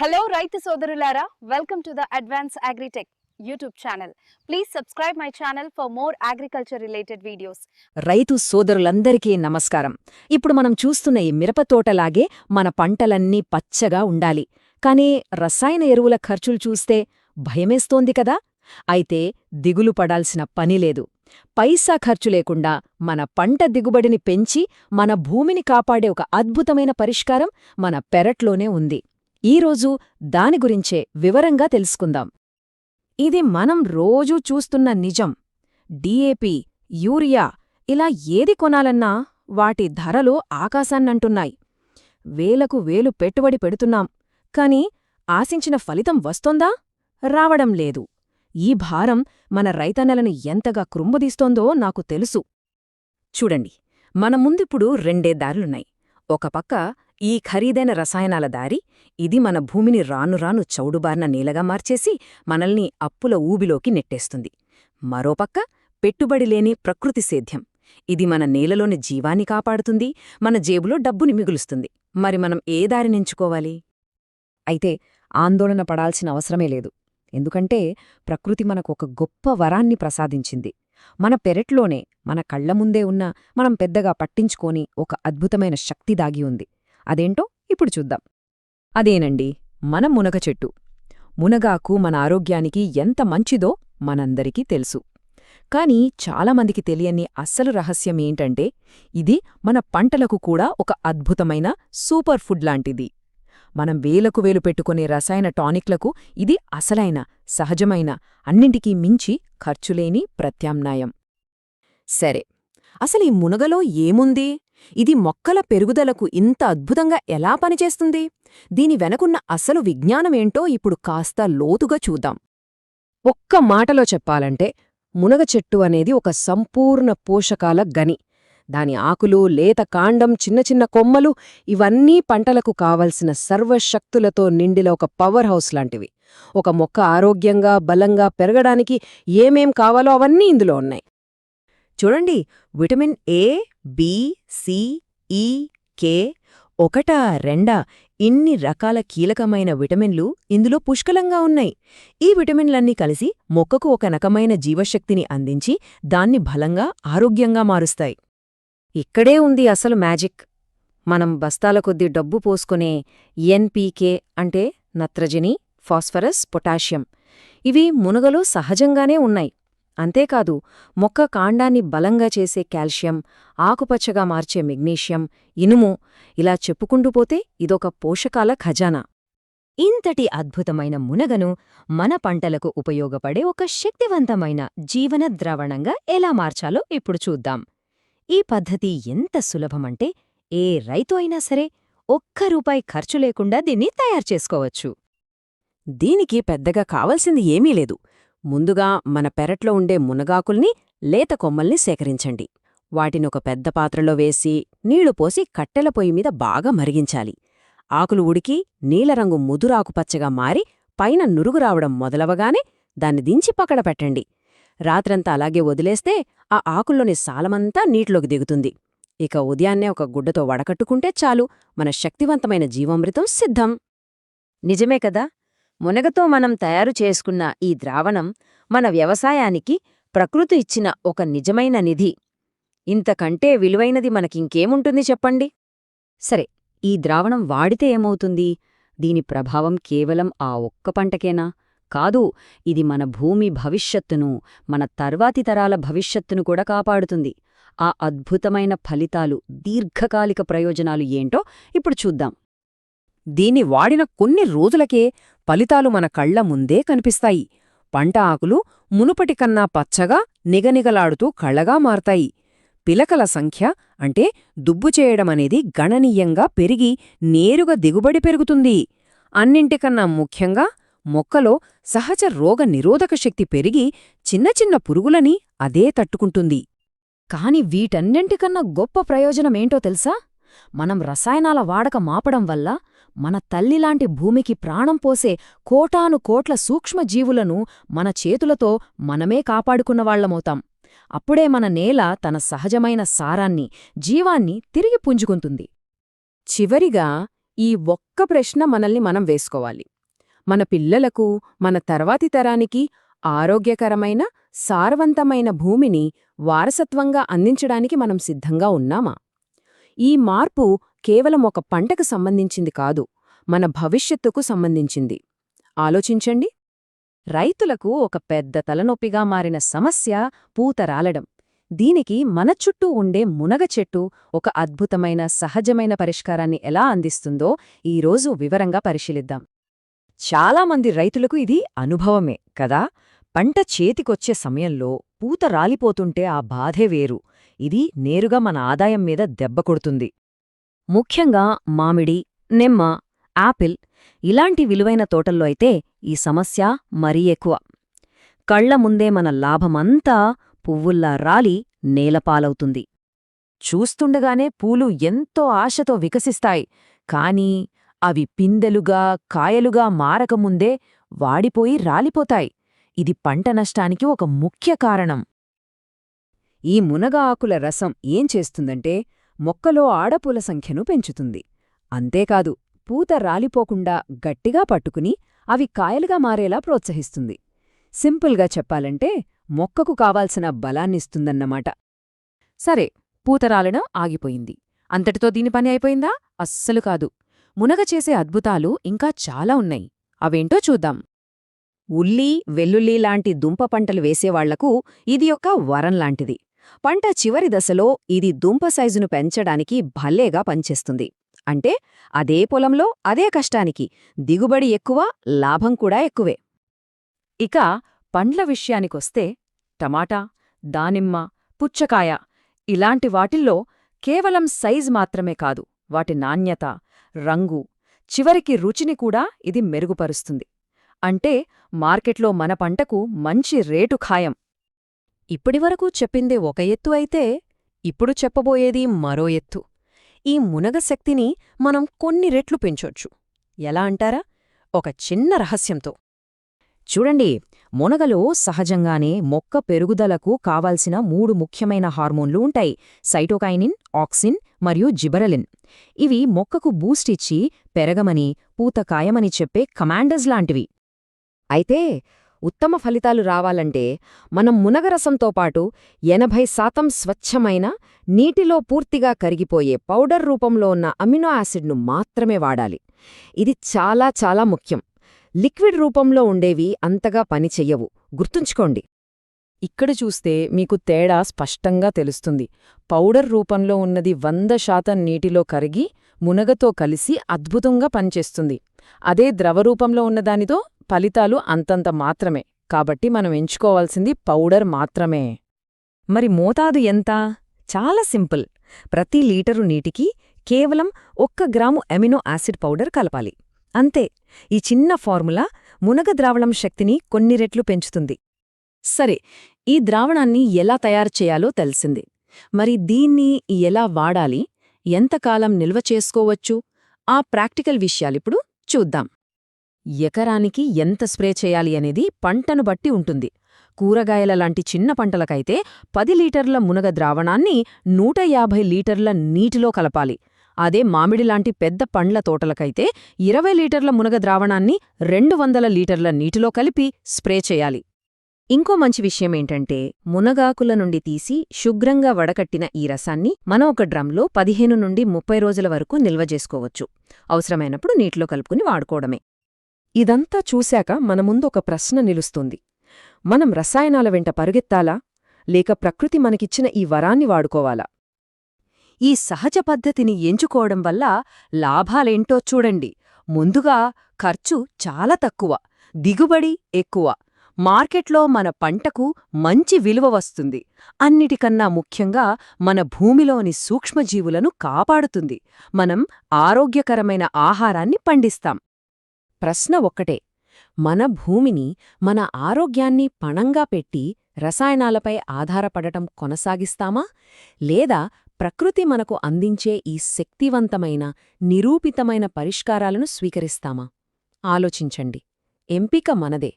Hello రైతు సోదరులారా welcome to the Advance Agritech YouTube channel please subscribe my channel for more agriculture related videos రైతు సోదరులందరికీ నమస్కారం. ఇప్పుడు మనం చూస్తున్న ఈ మిరపతోటలాగే మన పంటలన్నీ పచ్చగా ఉండాలి. కానీ రసాయన ఎరువుల ఖర్చులు చూస్తే భయమేస్తోంది కదా? అయితే దిగులు పడాల్సిన పనిలేదు పైసా ఖర్చు లేకుండా మన పంట దిగుబడిని పెంచి మన భూమిని కాపాడే ఒక అద్భుతమైన పరిష్కారం మన పెరట్లోనే ఉంది. ఈరోజు దాని గురించే వివరంగా తెలుసుకుందాం. ఇది మనం రోజూ చూస్తున్న నిజం. డిఏపి యూరియా ఇలా ఏది కొనాలన్నా వాటి ధరలు ఆకాశాన్నంటున్నాయి. వేలకు వేలు పెట్టుబడి పెడుతున్నాం. కాని ఆశించిన ఫలితం వస్తోందా? రావడం లేదు. ఈ భారం మన రైతన్నలను ఎంతగా కృంబదీస్తోందో నాకు తెలుసు. చూడండి మన ముందిప్పుడు రెండే దారులున్నాయి. ఒకపక్క ఈ ఖరీదైన రసాయనాల దారి ఇది మన భూమిని రానురాను చౌడుబారిన నేలగా మార్చేసి మనల్ని అప్పుల ఊబిలోకి నెట్టేస్తుంది. మరోపక్క పెట్టుబడి లేని ప్రకృతి సేద్యం. ఇది మన నేలలోని జీవాన్ని కాపాడుతుంది మన జేబులో డబ్బుని మిగులుస్తుంది. మరి మనం ఏ దారినెంచుకోవాలి అయితే ఆందోళన పడాల్సిన అవసరమే లేదు. ఎందుకంటే ప్రకృతి మనకొక గొప్ప వరాన్ని ప్రసాదించింది. మన పెరట్లోనే మన కళ్ళ ముందే ఉన్న మనం పెద్దగా పట్టించుకోని ఒక అద్భుతమైన శక్తి దాగి ఉంది. అదేంటో ఇప్పుడు చూద్దాం. అదేనండి మన మునగ చెట్టు. మునగాకు మన ఆరోగ్యానికి ఎంత మంచిదో మనందరికీ తెలుసు. కాని చాలామందికి తెలియని అస్సలు రహస్యమేంటంటే ఇది మన పంటలకు కూడా ఒక అద్భుతమైన సూపర్ ఫుడ్ లాంటిది. మనం వేలకు వేలు పెట్టుకునే రసాయన టానిక్లకు ఇది అసలైన సహజమైన అన్నింటికీ మించి ఖర్చులేని ప్రత్యామ్నాయం. సరే అసలు ఈ మునగలో ఏముంది? ఇది మొక్కల పెరుగుదలకు ఇంత అద్భుతంగా ఎలా పనిచేస్తుంది? దీని వెనకున్న అసలు విజ్ఞానమేంటో ఇప్పుడు కాస్త లోతుగా చూద్దాం. ఒక్క మాటలో చెప్పాలంటే మునగ చెట్టు అనేది ఒక సంపూర్ణ పోషకాల గని. దాని ఆకులు లేత కాండం చిన్న చిన్న కొమ్మలు ఇవన్నీ పంటలకు కావలసిన సర్వశక్తులతో నిండిన ఒక పవర్ హౌస్ లాంటివి. ఒక మొక్క ఆరోగ్యంగా బలంగా పెరగడానికి ఏమేం కావాలో అవన్నీ ఇందులో ఉన్నాయి. చూడండి విటమిన్ ఏ బి సి ఈ కే ఒకటా రెండా ఇన్ని రకాల కీలకమైన విటమిన్లు ఇందులో పుష్కలంగా ఉన్నాయి. ఈ విటమిన్లన్నీ కలిసి మొక్కకు ఒక రకమైన జీవశక్తిని అందించి దాన్ని బలంగా ఆరోగ్యంగా మారుస్తాయి. ఇక్కడే ఉంది అసలు మ్యాజిక్. మనం బస్తాల కొద్దీ డబ్బు పోసుకునే ఎన్పీకే అంటే నత్రజని ఫాస్ఫరస్ పొటాషియం. ఇవి మునగలో సహజంగానే ఉన్నాయి. అంతేకాదు మొక్క కాండాన్ని బలంగా చేసే కాల్షియం ఆకుపచ్చగా మార్చే మెగ్నీషియం ఇనుము ఇలా చెప్పుకుంటూ పోతే ఇదొక పోషకాల ఖజానా. ఇంతటి అద్భుతమైన మునగను మన పంటలకు ఉపయోగపడే ఒక శక్తివంతమైన జీవన ద్రవణంగా ఎలా మార్చాలో ఇప్పుడు చూద్దాం. ఈ పద్ధతి ఎంత సులభమంటే ఏ రైతు అయినా సరే ఒక్క రూపాయి ఖర్చు లేకుండా దీన్ని తయారు చేసుకోవచ్చు. దీనికి పెద్దగా కావలసింది ఏమీ లేదు. ముందుగా మన పెరట్లో ఉండే మునగాకుల్ని లేత కొమ్మల్ని సేకరించండి. వాటినొక పెద్ద పాత్రలో వేసి నీళ్ళు పోసి కట్టెల పొయ్యి మీద బాగా మరిగించాలి. ఆకులు ఉడికి నీలరంగు ముదురాకుపచ్చగా మారి పైన నురుగు రావడం మొదలవగానే దాన్ని దించి పక్కన పెట్టండి. రాత్రంతా అలాగే వదిలేస్తే ఆ ఆకుల్లోని సాలమంతా నీటిలోకి దిగుతుంది. ఇక ఉదయాన్నే ఒక గుడ్డతో వడకట్టుకుంటే చాలు మన శక్తివంతమైన జీవామృతం సిద్ధం. నిజమే కదా? మునగతో మనం తయారు చేసుకున్న ఈ ద్రావణం మన వ్యవసాయానికి ప్రకృతి ఇచ్చిన ఒక నిజమైన నిధి. ఇంతకంటే విలువైనది మనకింకేముంటుంది చెప్పండి? సరే ఈ ద్రావణం వాడితే ఏమవుతుంది? దీని ప్రభావం కేవలం ఆ ఒక్క పంటకేనా? కాదు ఇది మన భూమి భవిష్యత్తును మన తర్వాతి తరాల భవిష్యత్తును కూడా కాపాడుతుంది. ఆ అద్భుతమైన ఫలితాలు దీర్ఘకాలిక ప్రయోజనాలు ఏంటో ఇప్పుడు చూద్దాం. దీన్ని వాడిన కొన్ని రోజులకే ఫలితాలు మన కళ్ళ ముందే కనిపిస్తాయి. పంట ఆకులు మునుపటి కన్నా పచ్చగా నిగనిగలాడుతూ కళ్ళగా మారతాయి. పిలకల సంఖ్య అంటే దుబ్బు చేయడమనేది గణనీయంగా పెరిగి నేరుగా దిగుబడి పెరుగుతుంది. అన్నింటికన్నా ముఖ్యంగా మొక్కలో సహజ రోగ నిరోధక శక్తి పెరిగి చిన్న చిన్న పురుగులని అదే తట్టుకుంటుంది. కాని వీటన్నింటికన్నా గొప్ప ప్రయోజనమేంటో తెలుసా? మనం రసాయనాల వాడక మాపడం వల్ల మన తల్లిలాంటి భూమికి ప్రాణం పోసే కోటాను కోట్ల సూక్ష్మజీవులను మన చేతులతో మనమే కాపాడుకున్నవాళ్ళమవుతాం. అప్పుడే మన నేల తన సహజమైన సారాన్ని జీవాన్ని తిరిగి పుంజుకుంటుంది. చివరిగా ఈ ఒక్క ప్రశ్న మనల్ని మనం వేసుకోవాలి. మన పిల్లలకు మన తర్వాతి తరానికి ఆరోగ్యకరమైన సారవంతమైన భూమిని వారసత్వంగా అందించడానికి మనం సిద్ధంగా ఉన్నామా? ఈ మార్పు కేవలం ఒక పంటకు సంబంధించింది కాదు మన భవిష్యత్తుకు సంబంధించింది. ఆలోచించండి. రైతులకు ఒక పెద్ద తలనొప్పిగా మారిన సమస్య పూత రాలడం దీనికి మన చుట్టూ ఉండే మునగ చెట్టు ఒక అద్భుతమైన సహజమైన పరిష్కారాన్ని ఎలా అందిస్తుందో ఈరోజు వివరంగా పరిశీలిద్దాం. చాలామంది రైతులకు ఇది అనుభవమే కదా? పంట చేతికొచ్చే సమయంలో పూత రాలిపోతుంటే ఆ బాధే వేరు. ఇది నేరుగా మన ఆదాయం మీద దెబ్బ కొడుతుంది. ముఖ్యంగా మామిడి నిమ్మ యాపిల్ ఇలాంటి విలువైన తోటల్లో అయితే ఈ సమస్య మరీ ఎక్కువ. కళ్ళ ముందే మన లాభమంతా పువ్వుల్లా రాలి నేలపాలవుతుంది. చూస్తుండగానే పూలు ఎంతో ఆశతో వికసిస్తాయి కాని అవి పిందెలుగా కాయలుగా మారకముందే వాడిపోయి రాలిపోతాయి. ఇది పంట నష్టానికి ఒక ముఖ్య కారణం. ఈ మునగ ఆకుల రసం ఏం చేస్తుందంటే మొక్కలో ఆడపూల సంఖ్యను పెంచుతుంది. అంతేకాదు పూత రాలిపోకుండా గట్టిగా పట్టుకుని అవి కాయలుగా మారేలా ప్రోత్సహిస్తుంది. సింపుల్గా చెప్పాలంటే మొక్కకు కావాల్సిన బలాన్నిస్తుందన్నమాట సరే పూత రాలడం ఆగిపోయింది. అంతటితో దీని పని అయిపోయిందా? అస్సలు కాదు. మునగ చేసే అద్భుతాలు ఇంకా చాలా ఉన్నాయి. అవేంటో చూద్దాం. ఉల్లి వెల్లుల్లి లాంటి దుంప పంటలు వేసేవాళ్ళకు ఇది ఒక వరం లాంటిది. పంట చివరి దశలో ఇది దుంప సైజును పెంచడానికి భల్లేగా పనిచేస్తుంది. అంటే అదే పొలంలో అదే కష్టానికి దిగుబడి ఎక్కువ లాభం కూడా ఎక్కువే. ఇక పండ్ల విషయానికొస్తే టమాటా దానిమ్మ పుచ్చకాయ ఇలాంటి వాటిల్లో కేవలం సైజ్ మాత్రమే కాదు వాటి నాణ్యత రంగు చివరికి రుచిని కూడా ఇది మెరుగుపరుస్తుంది. అంటే మార్కెట్లో మన పంటకు మంచి రేటు ఖాయం. ఇప్పటివరకు చెప్పిందే ఒక ఎత్తు అయితే ఇప్పుడు చెప్పబోయేది మరో ఎత్తు. ఈ మునగ శక్తిని మనం కొన్ని రెట్లు పెంచొచ్చు. ఎలా అంటారా? ఒక చిన్న రహస్యంతో. చూడండి మునగలో సహజంగానే మొక్క పెరుగుదలకు కావాల్సిన మూడు ముఖ్యమైన హార్మోన్లు ఉంటాయి. సైటోకైనిన్ ఆక్సిన్ మరియు జిబరలిన్. ఇవి మొక్కకు బూస్ట్ ఇచ్చి పెరగమని పూతకాయమని చెప్పే కమాండర్స్ లాంటివి. అయితే ఉత్తమ ఫలితాలు రావాలంటే మనం మునగరసంతో పాటు ఎనభై శాతం స్వచ్ఛమైన నీటిలో పూర్తిగా కరిగిపోయే పౌడర్ రూపంలో ఉన్న అమినో యాసిడ్ను మాత్రమే వాడాలి. ఇది చాలా చాలా ముఖ్యం. లిక్విడ్ రూపంలో ఉండేవి అంతగా పనిచెయ్యవు గుర్తుంచుకోండి. ఇక్కడ చూస్తే మీకు తేడా స్పష్టంగా తెలుస్తుంది. పౌడర్ రూపంలో ఉన్నది వంద శాతం నీటిలో కరిగి మునగతో కలిసి అద్భుతంగా పనిచేస్తుంది. అదే ద్రవరూపంలో ఉన్నదానితో ఫలితాలు అంతంత మాత్రమే. కాబట్టి మనం ఎంచుకోవాల్సింది పౌడర్ మాత్రమే. మరి మోతాదు ఎంత? చాలా సింపుల్. ప్రతి లీటరు నీటికి కేవలం ఒక్క గ్రాము అమినో యాసిడ్ పౌడర్ కలపాలి. అంతే. ఈ చిన్న ఫార్ములా మునగ ద్రావణం శక్తిని కొన్ని రెట్లు పెంచుతుంది. సరే ఈ ద్రావణాన్ని ఎలా తయారు చేయాలో తెలిసింది. మరి దీన్ని ఎలా వాడాలి? ఎంతకాలం నిల్వ చేసుకోవచ్చు? ఆ ప్రాక్టికల్ విషయాలిప్పుడు చూద్దాం. ఎకరానికి ఎంత స్ప్రే చేయాలి అనేది పంటను బట్టి ఉంటుంది. కూరగాయల లాంటి చిన్న పంటలకైతే పది లీటర్ల మునగ ద్రావణాన్ని నూట యాభై లీటర్ల నీటిలో కలపాలి. అదే మామిడి లాంటి పెద్ద పండ్ల తోటలకైతే ఇరవై లీటర్ల మునగ ద్రావణాన్ని రెండు వందల లీటర్ల నీటిలో కలిపి స్ప్రే చేయాలి. ఇంకో మంచి విషయమేంటంటే మునగాకుల నుండి తీసి శుభ్రంగా వడకట్టిన ఈ రసాన్ని మనం ఒక డ్రమ్లో పదిహేను నుండి ముప్పై రోజుల వరకు నిల్వ చేసుకోవచ్చు. అవసరమైనప్పుడు నీటిలో కలుపుకుని వాడుకోవడమే. ఇదంతా చూశాక మన ముందు ఒక ప్రశ్న నిలుస్తుంది. మనం రసాయనాల వెంట పరుగెత్తాలా? లేక ప్రకృతి మనకిచ్చిన ఈ వరాన్ని వాడుకోవాలా? ఈ సహజ పద్ధతిని ఎంచుకోవడం వల్ల లాభాలేంటో చూడండి. ముందుగా ఖర్చు చాలా తక్కువ దిగుబడి ఎక్కువ. మార్కెట్లో మన పంటకు మంచి విలువ వస్తుంది. అన్నిటికన్నా ముఖ్యంగా మన భూమిలోని సూక్ష్మజీవులను కాపాడుతుంది. మనం ఆరోగ్యకరమైన ఆహారాన్ని పండిస్తాం. ప్రశ్న ఒక్కటే. మన భూమిని మన ఆరోగ్యాన్ని పణంగా పెట్టి రసాయనాలపై ఆధారపడటం కొనసాగిస్తామా? లేదా ప్రకృతి మనకు అందించే ఈ శక్తివంతమైన నిరూపితమైన పరిష్కారాలను స్వీకరిస్తామా? ఆలోచించండి. ఎంపిక మనదే.